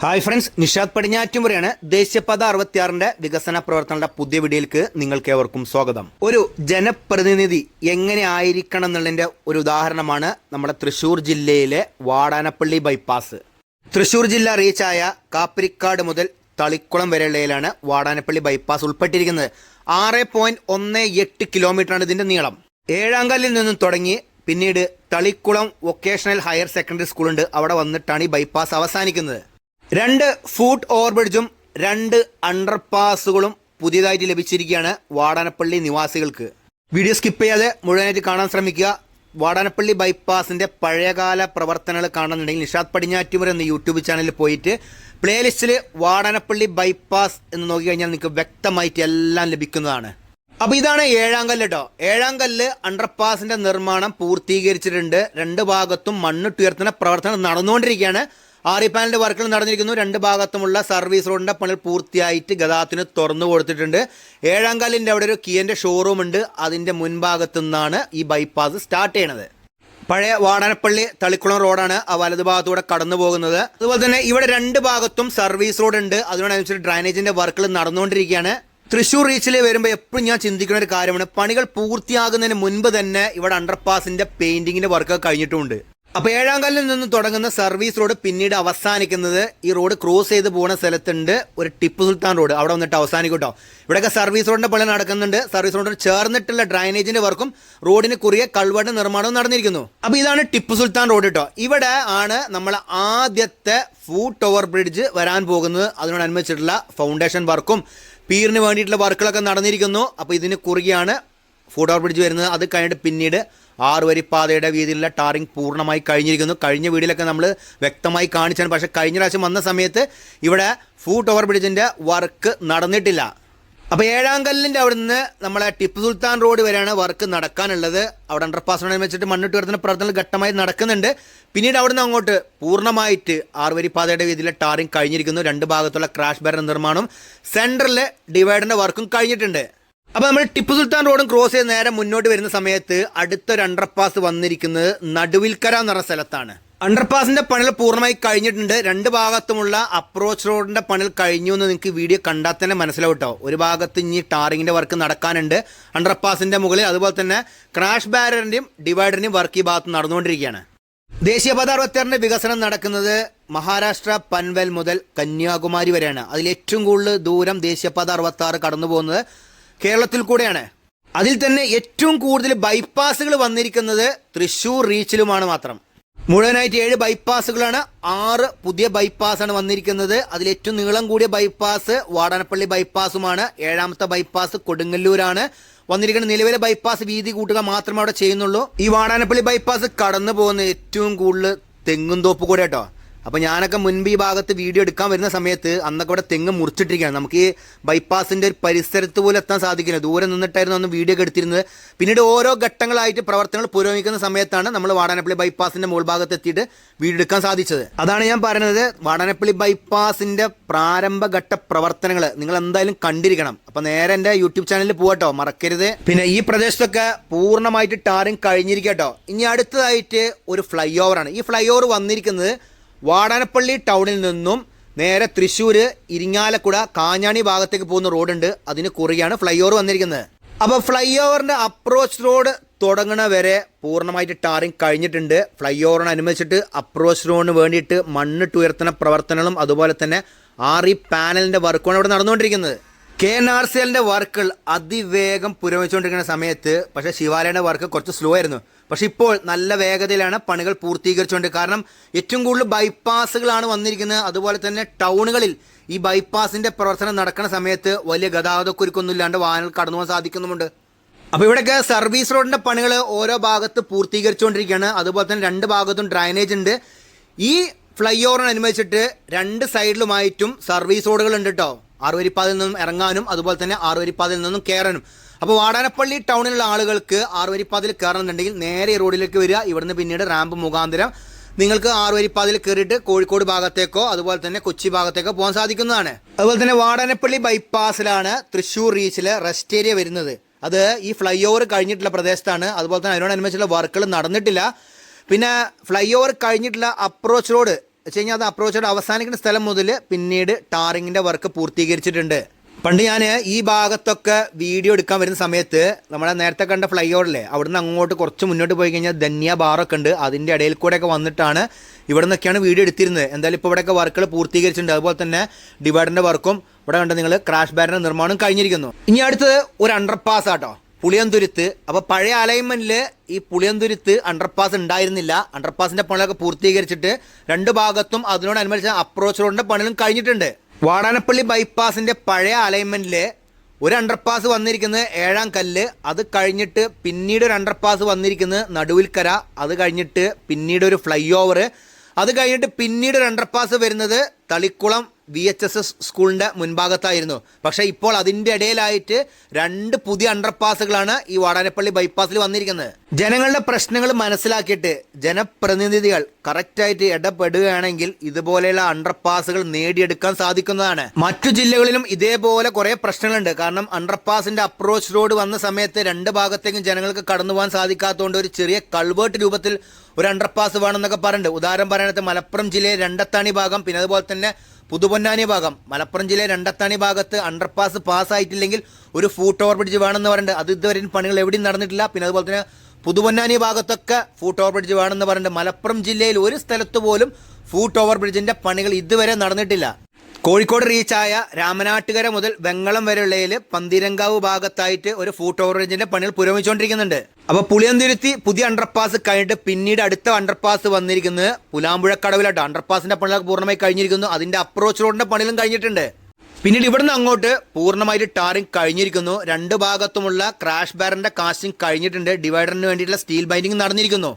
Hi friends Nishad പടിഞ്ഞാറ്റുമുറയാണ് ദേശീയപാത അറുപത്തിയാറിന്റെ വികസന പ്രവർത്തനങ്ങളുടെ പുതിയ വീഡിയോയിലേക്ക് നിങ്ങൾക്ക് ഏവർക്കും സ്വാഗതം. ഒരു ജനപ്രതിനിധി എങ്ങനെ ആയിരിക്കണം എന്നുള്ളതിന്റെ ഒരു ഉദാഹരണമാണ് നമ്മുടെ തൃശൂർ ജില്ലയിലെ വാടാനപ്പള്ളി ബൈപ്പാസ് തൃശൂർ ജില്ല റീച്ചായ കാപ്പിരിക്കാട് മുതൽ തളിക്കുളം വരെയുള്ളതിലാണ് വാടാനപ്പള്ളി ബൈപ്പാസ് ഉൾപ്പെട്ടിരിക്കുന്നത്. ആറ് പോയിന്റ് ഒന്ന് എട്ട് കിലോമീറ്ററാണ് ഇതിന്റെ നീളം. ഏഴാങ്കല്ലിൽ നിന്നും തുടങ്ങി പിന്നീട് തളിക്കുളം വൊക്കേഷണൽ ഹയർ സെക്കൻഡറി സ്കൂളുണ്ട് അവിടെ വന്നിട്ടാണ് ഈ ബൈപ്പാസ് അവസാനിക്കുന്നത്. രണ്ട് ഫൂട്ട് ഓവർബ്രിഡ്ജും രണ്ട് അണ്ടർപാസുകളും പുതിയതായിട്ട് ലഭിച്ചിരിക്കുകയാണ് വാടാനപ്പള്ളി നിവാസികൾക്ക്. വീഡിയോ സ്കിപ്പ് ചെയ്യാതെ മുഴുവനായിട്ട് കാണാൻ ശ്രമിക്കുക. വാടാനപ്പള്ളി ബൈപ്പാസിന്റെ പഴയകാല പ്രവർത്തനങ്ങൾ കാണുന്നുണ്ടെങ്കിൽ നിഷാദ് പടിഞ്ഞാറ്റുമുര എന്ന യൂട്യൂബ് ചാനലിൽ പോയിട്ട് പ്ലേലിസ്റ്റിൽ വാടാനപ്പള്ളി ബൈപ്പാസ് എന്ന് നോക്കിക്കഴിഞ്ഞാൽ നിങ്ങൾക്ക് വ്യക്തമായിട്ട് എല്ലാം ലഭിക്കുന്നതാണ്. അപ്പോൾ ഇതാണ് ഏഴാം കല്ല് കേട്ടോ ഏഴാം കല്ല് അണ്ടർപാസിന്റെ നിർമ്മാണം പൂർത്തീകരിച്ചിട്ടുണ്ട്. രണ്ട് ഭാഗത്തും മണ്ണിട്ടുയർത്തുന്ന പ്രവർത്തനം നടന്നുകൊണ്ടിരിക്കുകയാണ്. ആറി പാനലിന്റെ വർക്കുകൾ നടന്നിരിക്കുന്നു. രണ്ട് ഭാഗത്തുമുള്ള സർവീസ് റോഡിന്റെ പണി പൂർത്തിയായിട്ട് ഗതാഗതത്തിന് തുറന്നു കൊടുത്തിട്ടുണ്ട്. ഏഴാം കല്ലിന്റെ അവിടെ ഒരു കിയന്റെ ഷോറൂം ഉണ്ട്. അതിന്റെ മുൻഭാഗത്തു നിന്നാണ് ഈ ബൈപ്പാസ് സ്റ്റാർട്ട് ചെയ്യണത്. പഴയ വാടാനപ്പള്ളി തളിക്കുളം റോഡാണ് ആ വലതു ഭാഗത്തൂടെ കടന്നു പോകുന്നത്. അതുപോലെ തന്നെ ഇവിടെ രണ്ട് ഭാഗത്തും സർവീസ് റോഡ് ഉണ്ട്. അതിനോടനുസരിച്ച് ഡ്രൈനേജിന്റെ വർക്കുകൾ നടന്നുകൊണ്ടിരിക്കുകയാണ്. തൃശ്ശൂർ റീച്ചിൽ വരുമ്പോൾ എപ്പോഴും ഞാൻ ചിന്തിക്കുന്ന ഒരു കാര്യമാണ്. പണികൾ പൂർത്തിയാകുന്നതിന് മുൻപ് തന്നെ ഇവിടെ അണ്ടർപാസിന്റെ പെയിന്റിങ്ങിന്റെ വർക്ക് കഴിഞ്ഞിട്ടുമുണ്ട് അപ്പൊ ഏഴാം കല്ലിൽ നിന്ന് തുടങ്ങുന്ന സർവീസ് റോഡ് പിന്നീട് അവസാനിക്കുന്നത് ഈ റോഡ് ക്രോസ് ചെയ്ത് പോകുന്ന സ്ഥലത്തുണ്ട് ഒരു ടിപ്പു സുൽത്താൻ റോഡ്. അവിടെ വന്നിട്ട് അവസാനിക്കും കേട്ടോ ഇവിടെയൊക്കെ സർവീസ് റോഡിന്റെ പണി നടക്കുന്നുണ്ട്. സർവീസ് റോഡിന് ചേർന്നിട്ടുള്ള ഡ്രൈനേജിന്റെ വർക്കും റോഡിന് കുറിയ കൾവട നിർമ്മാണവും നടന്നിരിക്കുന്നു. അപ്പൊ ഇതാണ് ടിപ്പു സുൽത്താൻ റോഡ് കേട്ടോ ഇവിടെ ആണ് നമ്മൾ ആദ്യത്തെ ഫൂട്ട് ഓവർ ബ്രിഡ്ജ് വരാൻ പോകുന്നത്. അതിനോടനുബന്ധിച്ചിട്ടുള്ള ഫൗണ്ടേഷൻ വർക്കും പീറിന് വേണ്ടിയിട്ടുള്ള വർക്കുകളൊക്കെ നടന്നിരിക്കുന്നു. അപ്പോൾ ഇതിന് കുറുകെയാണ് ഫുഡ് ഓവർ ബ്രിഡ്ജ് വരുന്നത്. അത് കഴിഞ്ഞിട്ട് പിന്നീട് ആറ് വരി പാതയുടെ വീതിയിലുള്ള ടാറിംഗ് പൂർണമായി കഴിഞ്ഞിരിക്കുന്നു. കഴിഞ്ഞ വീടിലൊക്കെ നമ്മൾ വ്യക്തമായി കാണിച്ചാണ്. പക്ഷേ കഴിഞ്ഞ പ്രാവശ്യം വന്ന സമയത്ത് ഇവിടെ ഫൂട്ട് ഓവർ ബ്രിഡ്ജിന്റെ വർക്ക് നടന്നിട്ടില്ല. അപ്പോൾ ഏഴാം കല്ലിന്റെ അവിടെ നിന്ന് നമ്മളെ ടിപ്പു സുൽത്താൻ റോഡ് വരെയാണ് വർക്ക് നടക്കാനുള്ളത്. അവിടെ അണ്ടർപാസ് വെച്ചിട്ട് മണ്ണിട്ട് വരുന്ന പ്രവർത്തനങ്ങൾ ഘട്ടമായി നടക്കുന്നുണ്ട്. പിന്നീട് അവിടുന്ന് അങ്ങോട്ട് പൂർണമായിട്ട് ആറുവരി പാതയുടെ വീതിയിലെ ടാറിംഗ് കഴിഞ്ഞിരിക്കുന്നു. രണ്ട് ഭാഗത്തുള്ള ക്രാഷ് ബാരൻ നിർമ്മാണം സെന്ററിൽ ഡിവൈഡറിന്റെ വർക്കും കഴിഞ്ഞിട്ടുണ്ട്. അപ്പോൾ നമ്മൾ ടിപ്പു സുൽത്താൻ റോഡും ക്രോസ് ചെയ്ത് നേരെ മുന്നോട്ട് വരുന്ന സമയത്ത് അടുത്തൊരു അണ്ടർപാസ് വന്നിരിക്കുന്നത് നടുവിൽക്കര എന്ന് പറഞ്ഞ സ്ഥലത്താണ്. അണ്ടർപാസിന്റെ പണൽ പൂർണമായി കഴിഞ്ഞിട്ടുണ്ട്. രണ്ട് ഭാഗത്തുമുള്ള അപ്രോച്ച് റോഡിന്റെ പണൽ കഴിഞ്ഞു എന്ന് നിങ്ങൾക്ക് വീഡിയോ കണ്ടാൽ തന്നെ മനസ്സിലാവും കേട്ടോ ഒരു ഭാഗത്ത് ഇനി ടാറിങ്ങിന്റെ വർക്ക് നടക്കാനുണ്ട്. അണ്ടർപാസിന്റെ മുകളിൽ അതുപോലെ തന്നെ ക്രാഷ് ബാരറിന്റെയും ഡിവൈഡറിന്റെയും വർക്ക് ഈ ഭാഗത്ത് നടന്നുകൊണ്ടിരിക്കുകയാണ്. ദേശീയപാത അറുപത്തിയാറിന്റെ വികസനം നടക്കുന്നത് മഹാരാഷ്ട്ര പൻവൽ മുതൽ കന്യാകുമാരി വരെയാണ്. അതിൽ ഏറ്റവും കൂടുതൽ ദൂരം ദേശീയപാത അറുപത്തി ആറ് കടന്നു പോകുന്നത് കേരളത്തിൽ കൂടെയാണ്. അതിൽ തന്നെ ഏറ്റവും കൂടുതൽ ബൈപ്പാസുകൾ വന്നിരിക്കുന്നത് തൃശൂർ റീച്ചിലുമാണ് മാത്രം. മുഴുവനായിട്ട് ഏഴ് ബൈപ്പാസുകളാണ് ആറ് പുതിയ ബൈപ്പാസാണ് വന്നിരിക്കുന്നത്. അതിൽ ഏറ്റവും നീളം കൂടിയ ബൈപ്പാസ് വാടാനപ്പള്ളി ബൈപ്പാസുമാണ് ഏഴാമത്തെ ബൈപ്പാസ് കൊടുങ്ങല്ലൂരാണ് വന്നിരിക്കുന്ന നിലവിലെ ബൈപ്പാസ് വീതി കൂട്ടുക മാത്രമേ അവിടെ ചെയ്യുന്നുള്ളൂ. ഈ വാടാനപ്പള്ളി ബൈപ്പാസ് കടന്നു പോകുന്ന ഏറ്റവും കൂടുതൽ തെങ്ങും തോപ്പ് കൂടെ കേട്ടോ. അപ്പോൾ ഞാനൊക്കെ മുൻപ് ഈ ഭാഗത്ത് വീഡിയോ എടുക്കാൻ വരുന്ന സമയത്ത് അന്നൊക്കെ ഇവിടെ തെങ്ങ് മുറിച്ചിട്ടിരിക്കുകയാണ്. നമുക്ക് ഈ ബൈപ്പാസിന്റെ ഒരു പരിസരത്ത് പോലും എത്താൻ സാധിക്കില്ല. ദൂരെ നിന്നിട്ടായിരുന്നു അന്ന് വീഡിയോ ഒക്കെ എടുത്തിരുന്നത്. പിന്നീട് ഓരോ ഘട്ടങ്ങളായിട്ട് പ്രവർത്തനങ്ങൾ പുരോഗമിക്കുന്ന സമയത്താണ് നമ്മൾ വാടാനപ്പള്ളി ബൈപ്പാസിന്റെ മുകൾ ഭാഗത്ത് എത്തിയിട്ട് വീഡിയോ എടുക്കാൻ സാധിച്ചത്. അതാണ് ഞാൻ പറയുന്നത്. വാടാനപ്പള്ളി ബൈപ്പാസിന്റെ പ്രാരംഭഘട്ട പ്രവർത്തനങ്ങൾ നിങ്ങൾ എന്തായാലും കണ്ടിരിക്കണം. അപ്പോൾ നേരെ എന്റെ യൂട്യൂബ് ചാനലിൽ പോകട്ടോ മറക്കരുത്. പിന്നെ ഈ പ്രദേശത്തൊക്കെ പൂർണമായിട്ട് ടാറിങ് കഴിഞ്ഞിരിക്കട്ടോ ഇനി അടുത്തതായിട്ട് ഒരു ഫ്ലൈ ഓവറാണ് ഈ ഫ്ലൈ ഓവർ വന്നിരിക്കുന്നത് വാടാനപ്പള്ളി ടൗണിൽ നിന്നും നേരെ തൃശ്ശൂർ ഇരിങ്ങാലക്കുട കാഞ്ഞാണി ഭാഗത്തേക്ക് പോകുന്ന റോഡുണ്ട്. അതിന് കുറിയാണ് ഫ്ലൈ ഓവർ വന്നിരിക്കുന്നത്. അപ്പോൾ ഫ്ലൈ ഓവറിന്റെ അപ്രോച്ച് റോഡ് തുടങ്ങണ വരെ പൂർണമായിട്ട് ടാറിങ് കഴിഞ്ഞിട്ടുണ്ട്. ഫ്ലൈ ഓവറിന് അനുവദിച്ചിട്ട് അപ്രോച്ച് റോഡിന് വേണ്ടിയിട്ട് മണ്ണിട്ട് ഉയർത്തുന്ന പ്രവർത്തനങ്ങളും അതുപോലെ തന്നെ ആർ ഇ പാനലിന്റെ വർക്കുമാണ് ഇവിടെ നടന്നുകൊണ്ടിരിക്കുന്നത്. കെ എൻ ആർ സി എല്ലിന്റെ വർക്കുകൾ അതിവേഗം പുരോഗമിച്ചുകൊണ്ടിരിക്കുന്ന സമയത്ത് പക്ഷേ ശിവാലയുടെ വർക്ക് കുറച്ച് സ്ലോ ആയിരുന്നു. പക്ഷേ ഇപ്പോൾ നല്ല വേഗതയിലാണ് പണികൾ പൂർത്തീകരിച്ചുകൊണ്ട് കാരണം ഏറ്റവും കൂടുതൽ ബൈപ്പാസുകളാണ് വന്നിരിക്കുന്നത്. അതുപോലെ തന്നെ ടൗണുകളിൽ ഈ ബൈപ്പാസിന്റെ പ്രവർത്തനം നടക്കുന്ന സമയത്ത് വലിയ ഗതാഗതക്കുരുക്കൊന്നും ഇല്ലാണ്ട് വാഹനങ്ങൾ കടന്നു പോകാൻ സാധിക്കുന്നുമുണ്ട്. അപ്പോൾ ഇവിടെയൊക്കെ സർവീസ് റോഡിന്റെ പണികൾ ഓരോ ഭാഗത്ത് പൂർത്തീകരിച്ചുകൊണ്ടിരിക്കുകയാണ്. അതുപോലെ തന്നെ രണ്ട് ഭാഗത്തും ഡ്രൈനേജ് ഉണ്ട്. ഈ ഫ്ലൈ ഓവറിനനുബന്ധിച്ചിട്ട് രണ്ട് സൈഡിലുമായിട്ടും സർവീസ് റോഡുകൾ ഉണ്ട് കേട്ടോ ആറുവരിപ്പാതയിൽ നിന്നും ഇറങ്ങാനും അതുപോലെ തന്നെ ആറുവരിപ്പാതയിൽ നിന്നും കയറാനും അപ്പോൾ വാടാനപ്പള്ളി ടൗണിലുള്ള ആളുകൾക്ക് ആറുവരിപ്പാതിൽ കയറണമെന്നുണ്ടെങ്കിൽ നേരെ റോഡിലേക്ക് വരിക. ഇവിടുന്ന് പിന്നീട് റാമ്പ് മുഖാന്തരം നിങ്ങൾക്ക് ആറുവരിപ്പാതിൽ കയറിയിട്ട് കോഴിക്കോട് ഭാഗത്തേക്കോ അതുപോലെ തന്നെ കൊച്ചി ഭാഗത്തേക്കോ പോകാൻ സാധിക്കുന്നതാണ്. അതുപോലെ തന്നെ വാടാനപ്പള്ളി ബൈപ്പാസിലാണ് തൃശ്ശൂർ റീച്ചിലെ റെസ്റ്റ് ഏരിയ വരുന്നത്. അത് ഈ ഫ്ലൈ ഓവർ കഴിഞ്ഞിട്ടുള്ള പ്രദേശത്താണ്. അതുപോലെ തന്നെ അതിനോടനുബന്ധിച്ചുള്ള വർക്കുകൾ നടന്നിട്ടില്ല. പിന്നെ ഫ്ലൈ ഓവർ കഴിഞ്ഞിട്ടുള്ള അപ്രോച്ച് റോഡ് വെച്ച് കഴിഞ്ഞാൽ അത് അപ്രോച്ച് റോഡ് അവസാനിക്കുന്ന സ്ഥലം മുതൽ പിന്നീട് ടാറിങ്ങിന്റെ വർക്ക് പൂർത്തീകരിച്ചിട്ടുണ്ട്. പണ്ട് ഞാൻ ഈ ഭാഗത്തൊക്കെ വീഡിയോ എടുക്കാൻ വരുന്ന സമയത്ത് നമ്മളെ നേരത്തെ കണ്ട ഫ്ലൈ ഓവറിലെ അവിടുന്ന് അങ്ങോട്ട് കുറച്ച് മുന്നോട്ട് പോയി കഴിഞ്ഞാൽ ധന്യ ബാറൊക്കെ ഉണ്ട്. അതിന്റെ ഇടയിൽ കൂടെയൊക്കെ വന്നിട്ടാണ് ഇവിടെ നിന്നൊക്കെയാണ് വീഡിയോ എടുത്തിരുന്നത്. എന്തായാലും ഇപ്പോൾ ഇവിടെയൊക്കെ വർക്കുകൾ പൂർത്തീകരിച്ചിട്ടുണ്ട്. അതുപോലെ തന്നെ ഡിവൈഡറിന്റെ വർക്കും ഇവിടെ കണ്ട നിങ്ങൾ ക്രാഷ് ബാരിന്റെ നിർമ്മാണം കഴിഞ്ഞിരിക്കുന്നു. ഇനി അടുത്തത് ഒരു അണ്ടർപാസ് ആട്ടോ. പുളിയന്തുരുത്ത്. അപ്പോൾ പഴയ അലൈൻമെന്റിൽ ഈ പുളിയന്തുരുത്ത് അണ്ടർപാസ് ഉണ്ടായിരുന്നില്ല. അണ്ടർപാസിന്റെ പണികളൊക്കെ പൂർത്തീകരിച്ചിട്ട് രണ്ട് ഭാഗത്തും അതിനോട് അതിനോടനുബന്ധിച്ച അപ്രോച്ച് റോഡിന്റെ പണികളും കഴിഞ്ഞിട്ടുണ്ട്. വാടാനപ്പള്ളി ബൈപ്പാസിന്റെ പഴയ അലൈൻമെന്റിൽ ഒരു അണ്ടർപാസ് വന്നിരിക്കുന്നത് ഏഴാം കല്ല് അത് കഴിഞ്ഞിട്ട് പിന്നീട് ഒരു അണ്ടർപാസ് വന്നിരിക്കുന്നത് നടുവിൽക്കര അത് കഴിഞ്ഞിട്ട് പിന്നീട് ഒരു ഫ്ലൈ ഓവർ അത് കഴിഞ്ഞിട്ട് പിന്നീട് ഒരു അണ്ടർപാസ് വരുന്നത് Thalikulam V H S S സ്കൂളിന്റെ മുൻഭാഗത്തായിരുന്നു. പക്ഷേ ഇപ്പോൾ അതിന്റെ ഇടയിലായിട്ട് രണ്ട് പുതിയ അണ്ടർപാസുകളാണ് ഈ വാടാനപ്പള്ളി ബൈപ്പാസിൽ വന്നിരിക്കുന്നത്. ജനങ്ങളുടെ പ്രശ്നങ്ങൾ മനസ്സിലാക്കിയിട്ട് ജനപ്രതിനിധികൾ കറക്റ്റായിട്ട് ഇടപെടുകയാണെങ്കിൽ ഇതുപോലെയുള്ള അണ്ടർപാസുകൾ നേടിയെടുക്കാൻ സാധിക്കുന്നതാണ്. മറ്റു ജില്ലകളിലും ഇതേപോലെ കുറേ പ്രശ്നങ്ങളുണ്ട്. കാരണം അണ്ടർപാസിന്റെ അപ്രോച്ച് റോഡ് വന്ന സമയത്ത് രണ്ട് ഭാഗത്തേക്കും ജനങ്ങൾക്ക് കടന്നു പോകാൻ സാധിക്കാത്തതുകൊണ്ട് ഒരു ചെറിയ കൾവേർട്ട് രൂപത്തിൽ ഒരു അണ്ടർപാസ് വേണമെന്നൊക്കെ പറയുന്നുണ്ട് ഉദാഹരണം പറയണത് മലപ്പുറം ജില്ലയിലെ രണ്ടത്താണി ഭാഗം. പിന്നെ അതുപോലെ തന്നെ പുതുപൊന്നാനി ഭാഗം. മലപ്പുറം ജില്ലയിലെ രണ്ടത്താണി ഭാഗത്ത് അണ്ടർപാസ് പാസ്സായിട്ടില്ലെങ്കിൽ ഒരു ഫൂട്ട് ഓവർ ബ്രിഡ്ജ് വേണമെന്ന് പറഞ്ഞിട്ട് അത് ഇതുവരെ പണികൾ എവിടെയും നടന്നിട്ടില്ല. പിന്നെ അതുപോലെ തന്നെ പുതുപൊന്നാനി ഭാഗത്തൊക്കെ ഫൂട്ട് ഓവർ ബ്രിഡ്ജ് വേണമെന്ന് പറഞ്ഞിട്ട് മലപ്പുറം ജില്ലയിൽ ഒരു സ്ഥലത്ത് പോലും ഫൂട്ട് ഓവർ ബ്രിഡ്ജിന്റെ പണികൾ ഇതുവരെ നടന്നിട്ടില്ല. കോഴിക്കോട് റീച്ചായ രാമനാട്ടുകര മുതൽ വെങ്ങളം വരെയുള്ളതിൽ പന്തിരങ്കാവ് ഭാഗത്തായിട്ട് ഒരു ഫുട് ഓവറേജിന്റെ പണികൾ പുരോഗമിച്ചുകൊണ്ടിരിക്കുന്നുണ്ട്. അപ്പൊ പുളിയന്തുരുത്തി പുതിയ അണ്ടർപാസ് കഴിഞ്ഞിട്ട് പിന്നീട് അടുത്ത അണ്ടർപാസ് വന്നിരിക്കുന്നത് പുലാമ്പുഴക്കടവിലായിട്ട് അണ്ടർപാസിന്റെ പണികളൊക്കെ പൂർണമായി കഴിഞ്ഞിരിക്കുന്നു. അതിന്റെ അപ്രോച്ച് റോഡിന്റെ പണികളും കഴിഞ്ഞിട്ടുണ്ട്. പിന്നീട് ഇവിടുന്ന് അങ്ങോട്ട് പൂർണമായിട്ട് ടാറിംഗ് കഴിഞ്ഞിരിക്കുന്നു. രണ്ട് ഭാഗത്തുമുള്ള ക്രാഷ് ബാറിന്റെ കാസ്റ്റിംഗ് കഴിഞ്ഞിട്ടുണ്ട്. ഡിവൈഡറിന് വേണ്ടിയിട്ടുള്ള സ്റ്റീൽ ബൈൻഡിങ് നടന്നിരിക്കുന്നു.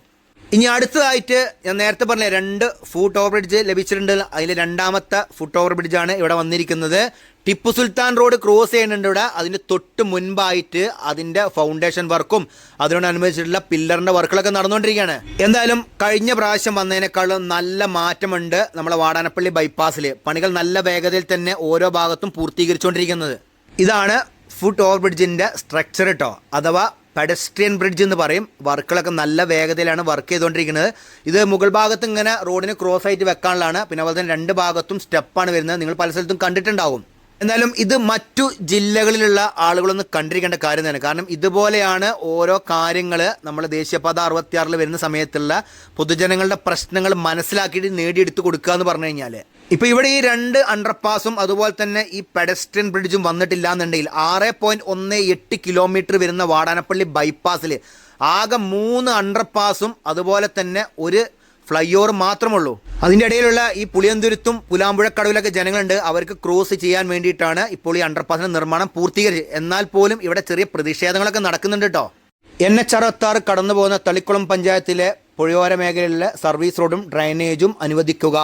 ഇനി അടുത്തതായിട്ട് ഞാൻ നേരത്തെ പറഞ്ഞ രണ്ട് ഫുട്ട് ഓവർ ബ്രിഡ്ജ് ലഭിച്ചിട്ടുണ്ട്. അതിൽ രണ്ടാമത്തെ ഫുട്ട് ഓവർ ബ്രിഡ്ജാണ് ഇവിടെ വന്നിരിക്കുന്നത്. ടിപ്പു സുൽത്താൻ റോഡ് ക്രോസ് ചെയ്യുന്നുണ്ട് ഇവിടെ. അതിന് തൊട്ട് മുൻപായിട്ട് അതിന്റെ ഫൗണ്ടേഷൻ വർക്കും അതിനോടനുബന്ധിച്ചിട്ടുള്ള പില്ലറിന്റെ വർക്കുകളൊക്കെ നടന്നുകൊണ്ടിരിക്കുകയാണ്. എന്തായാലും കഴിഞ്ഞ പ്രാവശ്യം വന്നതിനേക്കാളും നല്ല മാറ്റമുണ്ട് നമ്മളെ വാടാനപ്പള്ളി ബൈപ്പാസിൽ പണികൾ നല്ല വേഗതയിൽ തന്നെ ഓരോ ഭാഗത്തും പൂർത്തീകരിച്ചുകൊണ്ടിരിക്കുന്നത്. ഇതാണ് ഫുട്ട് ഓവർ ബ്രിഡ്ജിന്റെ സ്ട്രക്ചർ കേട്ടോ അഥവാ പെഡസ്ട്രിയൻ ബ്രിഡ്ജ് എന്ന് പറയും. വർക്കുകളൊക്കെ നല്ല വേഗതയിലാണ് വർക്ക് ചെയ്തുകൊണ്ടിരിക്കുന്നത്. ഇത് മുകൾ ഭാഗത്ത് ഇങ്ങനെ റോഡിന് ക്രോസ് ആയിട്ട് വെക്കാനുള്ളതാണ്. പിന്നെ അതുപോലെ തന്നെ രണ്ട് ഭാഗത്തും സ്റ്റെപ്പാണ് വരുന്നത്. നിങ്ങൾ പല സ്ഥലത്തും കണ്ടിട്ടുണ്ടാകും എന്നാലും ഇത് മറ്റു ജില്ലകളിലുള്ള ആളുകളൊന്നും കണ്ടിരിക്കേണ്ട കാര്യം തന്നെ കാരണം ഇതുപോലെയാണ് ഓരോ കാര്യങ്ങൾ നമ്മൾ ദേശീയപാത അറുപത്തിയാറിൽ വരുന്ന സമയത്തുള്ള പൊതുജനങ്ങളുടെ പ്രശ്നങ്ങൾ മനസ്സിലാക്കിയിട്ട് നേടിയെടുത്ത് കൊടുക്കുക എന്ന് പറഞ്ഞു കഴിഞ്ഞാൽ ഇപ്പൊ ഇവിടെ ഈ രണ്ട് അണ്ടർപാസും അതുപോലെ തന്നെ ഈ പെഡസ്ട്രിയൻ ബ്രിഡ്ജും വന്നിട്ടില്ല എന്നുണ്ടെങ്കിൽ ആറ് പോയിന്റ് ഒന്ന് എട്ട് കിലോമീറ്റർ വരുന്ന വാടാനപ്പള്ളി ബൈപ്പാസിൽ ആകെ മൂന്ന് അണ്ടർപാസും അതുപോലെ തന്നെ ഒരു ഫ്ലൈ ഓവർ മാത്രമുള്ളൂ. അതിന്റെ ഇടയിലുള്ള ഈ പുളിയന്തുരുത്തും പുലാമ്പുഴക്കടവിലൊക്കെ ജനങ്ങളുണ്ട്. അവർക്ക് ക്രോസ് ചെയ്യാൻ വേണ്ടിയിട്ടാണ് ഇപ്പോൾ ഈ അണ്ടർപാസിന്റെ നിർമ്മാണം പൂർത്തീകരിച്ചത്. എന്നാൽ പോലും ഇവിടെ ചെറിയ പ്രതിഷേധങ്ങളൊക്കെ നടക്കുന്നുണ്ട് കേട്ടോ. എൻ എച്ച് അറുപത്താറ് കടന്നു പോകുന്ന തളിക്കുളം പഞ്ചായത്തിലെ പുഴയോര മേഖലയിലെ സർവീസ് റോഡും ഡ്രൈനേജും അനുവദിക്കുക.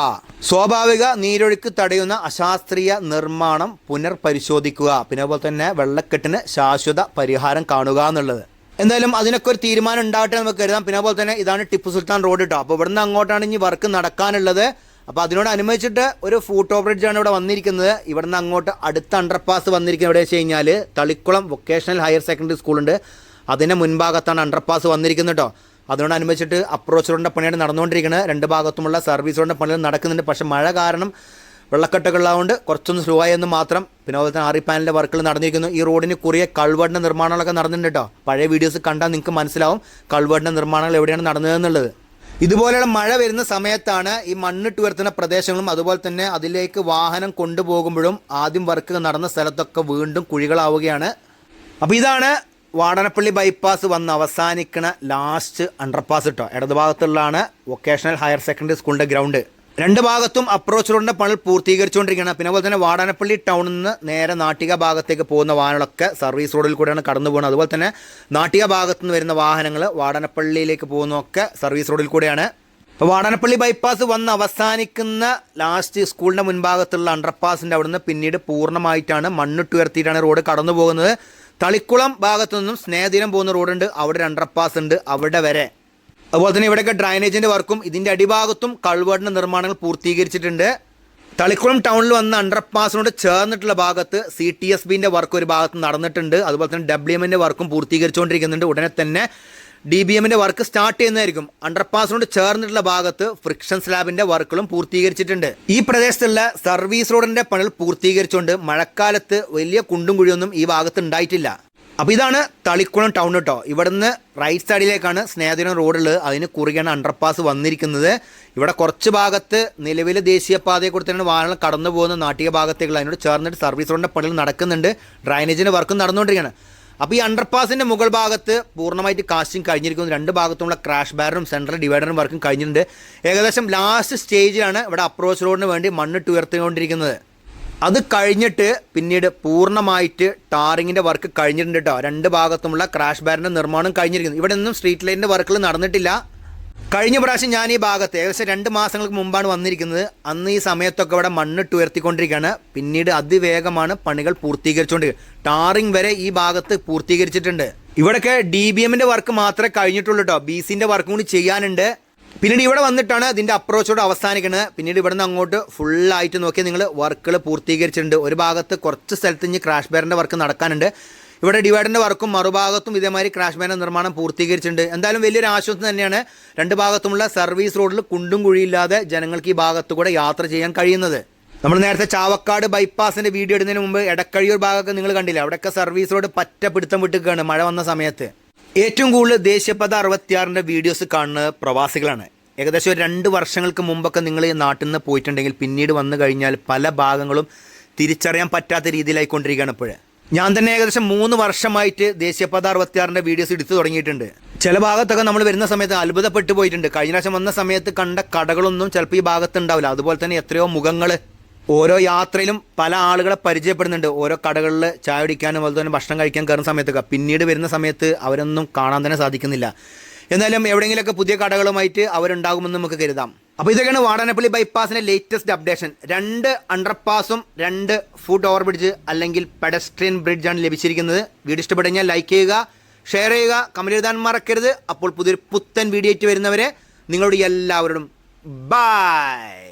സ്വാഭാവിക നീരൊഴുക്ക് തടയുന്ന അശാസ്ത്രീയ നിർമ്മാണം പുനർപരിശോധിക്കുക. പിന്നെ അതുപോലെ തന്നെ വെള്ളക്കെട്ടിന് ശാശ്വത പരിഹാരം കാണുക എന്നുള്ളത്. എന്തായാലും അതിനൊക്കെ ഒരു തീരുമാനം ഉണ്ടാവട്ടെ നമുക്ക് കരുതാം. പിന്നെ അതുപോലെ തന്നെ ഇതാണ് ടിപ്പു സുൽത്താൻ റോഡ് കേട്ടോ അപ്പോൾ ഇവിടുന്ന് അങ്ങോട്ടാണ് ഇനി വർക്ക് നടക്കാനുള്ളത്. അപ്പോൾ അതിനോട് അനുബന്ധിച്ചിട്ട് ഒരു ഫൂട്ടോ ആണ് ഇവിടെ വന്നിരിക്കുന്നത്. ഇവിടുന്ന് അങ്ങോട്ട് അടുത്ത അണ്ടർപാസ് വന്നിരിക്കുന്നത് എവിടെ വെച്ച് കഴിഞ്ഞാൽ തളിക്കുളം വൊക്കേഷണൽ ഹയർ സെക്കൻഡറി സ്കൂളുണ്ട് അതിന്റെ മുൻഭാഗത്താണ് അണ്ടർപാസ് വന്നിരിക്കുന്നത് കേട്ടോ അതിനോടനുബന്ധിച്ചിട്ട് അപ്രോച്ച് റോഡിന്റെ പണിയാണ് നടന്നുകൊണ്ടിരിക്കുന്നത്. രണ്ട് ഭാഗത്തുമുള്ള സർവീസ് റോഡിന്റെ പണികൾ നടക്കുന്നുണ്ട്. പക്ഷേ മഴ കാരണം വെള്ളക്കെട്ടുകളായതുകൊണ്ട് കുറച്ചൊന്ന് സ്ലോ ആയെന്ന് മാത്രം പിന്നെ അതുപോലെ തന്നെ ആറി വർക്കുകൾ നടന്നിരിക്കുന്നു. ഈ റോഡിന് കുറിയ കൾവേടിന്റെ നിർമ്മാണങ്ങളൊക്കെ നടന്നിട്ടുണ്ട് കേട്ടോ പഴയ വീഡിയോസ് കണ്ടാൽ നിങ്ങൾക്ക് മനസ്സിലാവും കൾവേടിന്റെ നിർമ്മാണങ്ങൾ എവിടെയാണ് നടന്നതെന്നുള്ളത്. ഇതുപോലെയുള്ള മഴ വരുന്ന സമയത്താണ് ഈ മണ്ണിട്ട് വരുത്തുന്ന പ്രദേശങ്ങളും അതുപോലെ തന്നെ അതിലേക്ക് വാഹനം കൊണ്ടുപോകുമ്പോഴും ആദ്യം വർക്ക് നടന്ന സ്ഥലത്തൊക്കെ വീണ്ടും കുഴികളാവുകയാണ്. അപ്പോൾ ഇതാണ് വാടനപ്പള്ളി ബൈപ്പാസ് വന്ന് അവസാനിക്കുന്ന ലാസ്റ്റ് അണ്ടർപാസ് കേട്ടോ ഇടതുഭാഗത്തുള്ളതാണ് വൊക്കേഷണൽ ഹയർ സെക്കൻഡറി സ്കൂളിന്റെ ഗ്രൗണ്ട് രണ്ട് ഭാഗത്തും അപ്രോച്ച് റോഡിന്റെ പണി പൂർത്തീകരിച്ചുകൊണ്ടിരിക്കുകയാണ്. പിന്നെ അതുപോലെ തന്നെ വാടാനപ്പള്ളി ടൗണിൽ നിന്ന് നേരെ നാട്ടിക ഭാഗത്തേക്ക് പോകുന്ന വാഹനങ്ങളൊക്കെ സർവീസ് റോഡിൽ കൂടെയാണ് കടന്നു പോകുന്നത്. അതുപോലെ തന്നെ നാട്ടിക ഭാഗത്തു നിന്ന് വരുന്ന വാഹനങ്ങൾ വാടാനപ്പള്ളിയിലേക്ക് പോകുന്നതൊക്കെ സർവീസ് റോഡിൽ കൂടെയാണ്. ഇപ്പോൾ വാടാനപ്പള്ളി ബൈപ്പാസ് വന്ന് അവസാനിക്കുന്ന ലാസ്റ്റ് സ്കൂളിന്റെ മുൻഭാഗത്തുള്ള അണ്ടർപാസിന്റെ അവിടുന്ന് പിന്നീട് പൂർണമായിട്ടാണ് മണ്ണിട്ടുയർത്തിയിട്ടാണ് റോഡ് കടന്നു പോകുന്നത് തളിക്കുളം ഭാഗത്തു നിന്നും സ്നേഹദിനം പോകുന്ന റോഡുണ്ട്. അവിടെ ഒരു അണ്ടർപാസ് ഉണ്ട്. അവിടെ വരെ. അതുപോലെ തന്നെ ഇവിടെയൊക്കെ ഡ്രൈനേജിന്റെ വർക്കും ഇതിന്റെ അടിഭാഗത്തും കൾവേർഡിന്റെ നിർമ്മാണങ്ങൾ പൂർത്തീകരിച്ചിട്ടുണ്ട്. തളിക്കുളം ടൗണിൽ വന്ന അണ്ടർപാസിനോട് ചേർന്നിട്ടുള്ള ഭാഗത്ത് സി ടി എസ് ബിന്റെ വർക്ക് ഒരു ഭാഗത്ത് നടന്നിട്ടുണ്ട്. അതുപോലെ തന്നെ ഡബ്ല്യു എമ്മിന്റെ വർക്കും പൂർത്തീകരിച്ചുകൊണ്ടിരിക്കുന്നുണ്ട്. ഉടനെ തന്നെ ഡി ബി എമ്മിന്റെ വർക്ക് സ്റ്റാർട്ട് ചെയ്യുന്നതായിരിക്കും. അണ്ടർപാസിനോട് ചേർന്നിട്ടുള്ള ഭാഗത്ത് ഫ്രിക്ഷൻ സ്ലാബിന്റെ വർക്കുകളും പൂർത്തീകരിച്ചിട്ടുണ്ട്. ഈ പ്രദേശത്തുള്ള സർവീസ് റോഡിന്റെ പണികൾ പൂർത്തീകരിച്ചുകൊണ്ട് മഴക്കാലത്ത് വലിയ കുണ്ടും കുഴിയൊന്നും ഈ ഭാഗത്ത് ഉണ്ടായിട്ടില്ല. അപ്പോൾ ഇതാണ് തളിക്കുളം ടൗൺ കേട്ടോ ഇവിടുന്ന് റൈറ്റ് സൈഡിലേക്കാണ് സ്നേഹദിനം റോഡുള്ളത് അതിന് കുറുകെയാണ് അണ്ടർപാസ് വന്നിരിക്കുന്നത്. ഇവിടെ കുറച്ച് ഭാഗത്ത് നിലവിലെ ദേശീയപാതയെ കൂടി തന്നെ വാഹനങ്ങൾ കടന്നു പോകുന്ന നാട്ടിക ഭാഗത്തേക്കുള്ള അതിനോട് ചേർന്നിട്ട് സർവീസ് റോഡിന്റെ പണികൾ നടക്കുന്നുണ്ട്. ഡ്രൈനേജിന്റെ വർക്കും നടന്നുകൊണ്ടിരിക്കുകയാണ്. അപ്പോൾ ഈ അണ്ടർപാസിന്റെ മുകൾ ഭാഗത്ത് പൂർണമായിട്ട് കാസ്റ്റിംഗ് കഴിഞ്ഞിരിക്കുന്നു. രണ്ട് ഭാഗത്തുമുള്ള ക്രാഷ് ബാരനും സെൻട്രൽ ഡിവൈഡറും വർക്കും കഴിഞ്ഞിട്ടുണ്ട്. ഏകദേശം ലാസ്റ്റ് സ്റ്റേജിലാണ് ഇവിടെ അപ്രോച്ച് റോഡിന് വേണ്ടി മണ്ണിട്ട് ഉയർത്തിക്കൊണ്ടിരിക്കുന്നത്. അത് കഴിഞ്ഞിട്ട് പിന്നീട് പൂർണമായിട്ട് ടാറിങ്ങിന്റെ വർക്ക് കഴിഞ്ഞിട്ടുണ്ട് കേട്ടോ രണ്ട് ഭാഗത്തുമുള്ള ക്രാഷ് ബാരിന്റെ നിർമ്മാണം കഴിഞ്ഞിരിക്കുന്നു. ഇവിടെ നിന്നും സ്ട്രീറ്റ് ലൈറ്റിന്റെ വർക്കുകൾ നടന്നിട്ടില്ല. കഴിഞ്ഞ പ്രാവശ്യം ഞാൻ ഈ ഭാഗത്ത് ഏകദേശം രണ്ട് മാസങ്ങൾക്ക് മുമ്പാണ് വന്നിരിക്കുന്നത്. അന്ന് ഈ സമയത്തൊക്കെ ഇവിടെ മണ്ണിട്ട് ഉയർത്തിക്കൊണ്ടിരിക്കുകയാണ്. പിന്നീട് അതിവേഗമാണ് പണികൾ പൂർത്തീകരിച്ചുകൊണ്ട് ടാറിംഗ് വരെ ഈ ഭാഗത്ത് പൂർത്തീകരിച്ചിട്ടുണ്ട്. ഇവിടെയൊക്കെ ഡി ബി എമ്മിന്റെ വർക്ക് മാത്രമേ കഴിഞ്ഞിട്ടുള്ളൂ കേട്ടോ ബി സിന്റെ വർക്കും കൂടി ചെയ്യാനുണ്ട്. പിന്നീട് ഇവിടെ വന്നിട്ടാണ് ഇതിന്റെ അപ്രോച്ചോട് അവസാനിക്കുന്നത്. പിന്നീട് ഇവിടുന്ന് അങ്ങോട്ട് ഫുള്ളായിട്ട് നോക്കി നിങ്ങൾ വർക്കുകൾ പൂർത്തീകരിച്ചിട്ടുണ്ട്. ഒരു ഭാഗത്ത് കുറച്ച് സ്ഥലത്ത് ഇനി ക്രാഷ് ബെയറിന്റെ വർക്ക് നടക്കാനുണ്ട്. ഇവിടെ ഡിവൈഡറിന്റെ വർക്കും മറുഭാഗത്തും ഇതേമാതിരി ക്രാഷ് ബാനർ നിർമ്മാണം പൂർത്തീകരിച്ചിട്ടുണ്ട്. എന്തായാലും വലിയൊരു ആശ്വാസം തന്നെയാണ് രണ്ട് ഭാഗത്തുമുള്ള സർവീസ് റോഡിൽ കുണ്ടും കുഴിയില്ലാതെ ജനങ്ങൾക്ക് ഈ ഭാഗത്ത് കൂടെ യാത്ര ചെയ്യാൻ കഴിയുന്നത്. നമ്മൾ നേരത്തെ ചാവക്കാട് ബൈപ്പാസിന്റെ വീഡിയോ ഇടുന്നതിന് മുമ്പ് എടക്കഴിയൂർ ഭാഗമൊക്കെ നിങ്ങൾ കണ്ടില്ല? അവിടെയൊക്കെ സർവീസ് റോഡ് പറ്റ പിടുത്തം വിട്ടുകയാണ് മഴ വന്ന സമയത്ത്. ഏറ്റവും കൂടുതൽ ദേശീയപാത അറുപത്തിയാറിന്റെ വീഡിയോസ് കാണുന്ന പ്രവാസികളാണ്. ഏകദേശം ഒരു രണ്ട് വർഷങ്ങൾക്ക് മുമ്പൊക്കെ നിങ്ങൾ ഈ നാട്ടിൽ നിന്ന് പോയിട്ടുണ്ടെങ്കിൽ പിന്നീട് വന്നു കഴിഞ്ഞാൽ പല ഭാഗങ്ങളും തിരിച്ചറിയാൻ പറ്റാത്ത രീതിയിലായിക്കൊണ്ടിരിക്കുകയാണ് ഇപ്പോഴേ. ഞാൻ തന്നെ ഏകദേശം മൂന്ന് വർഷമായിട്ട് ദേശീയപാത അറുപത്തിയാറിന്റെ വീഡിയോസ് എടുത്തു തുടങ്ങിയിട്ടുണ്ട്. ചില ഭാഗത്തൊക്കെ നമ്മൾ വരുന്ന സമയത്ത് അത്ഭുതപ്പെട്ടു പോയിട്ടുണ്ട്. കഴിഞ്ഞ പ്രാവശ്യം വന്ന സമയത്ത് കണ്ട കടകളൊന്നും ചിലപ്പോൾ ഈ ഭാഗത്ത് ഉണ്ടാവില്ല അതുപോലെ തന്നെ എത്രയോ മുഖങ്ങൾ ഓരോ യാത്രയിലും പല ആളുകളെ പരിചയപ്പെടുന്നുണ്ട്. ഓരോ കടകളിൽ ചായ കുടിക്കാനും അതുപോലെ തന്നെ ഭക്ഷണം കഴിക്കാൻ കയറുന്ന സമയത്തൊക്കെ. പിന്നീട് വരുന്ന സമയത്ത് അവരൊന്നും കാണാൻ തന്നെ സാധിക്കുന്നില്ല. എന്നാലും എവിടെയെങ്കിലുമൊക്കെ പുതിയ കടകളുമായിട്ട് അവരുണ്ടാകുമെന്ന് നമുക്ക് കരുതാം. അപ്പോൾ ഇതൊക്കെയാണ് വാടാനപ്പള്ളി ബൈപ്പാസിന്റെ ലേറ്റസ്റ്റ് അപ്ഡേഷൻ രണ്ട് അണ്ടർപാസും രണ്ട് ഫുട് ഓവർ ബ്രിഡ്ജ് അല്ലെങ്കിൽ പെഡസ്ട്രിയൻ ബ്രിഡ്ജാണ് ലഭിച്ചിരിക്കുന്നത്. വീഡിയോ ഇഷ്ടപ്പെടുകയാൽ ലൈക്ക് ചെയ്യുക ഷെയർ ചെയ്യുക കമന്റ് എഴുതാൻ മറക്കരുത്. അപ്പോൾ പുതിയൊരു പുത്തൻ വീഡിയോ ആയിട്ട് വരുന്നവരെ നിങ്ങളോട് എല്ലാവരോടും ബൈ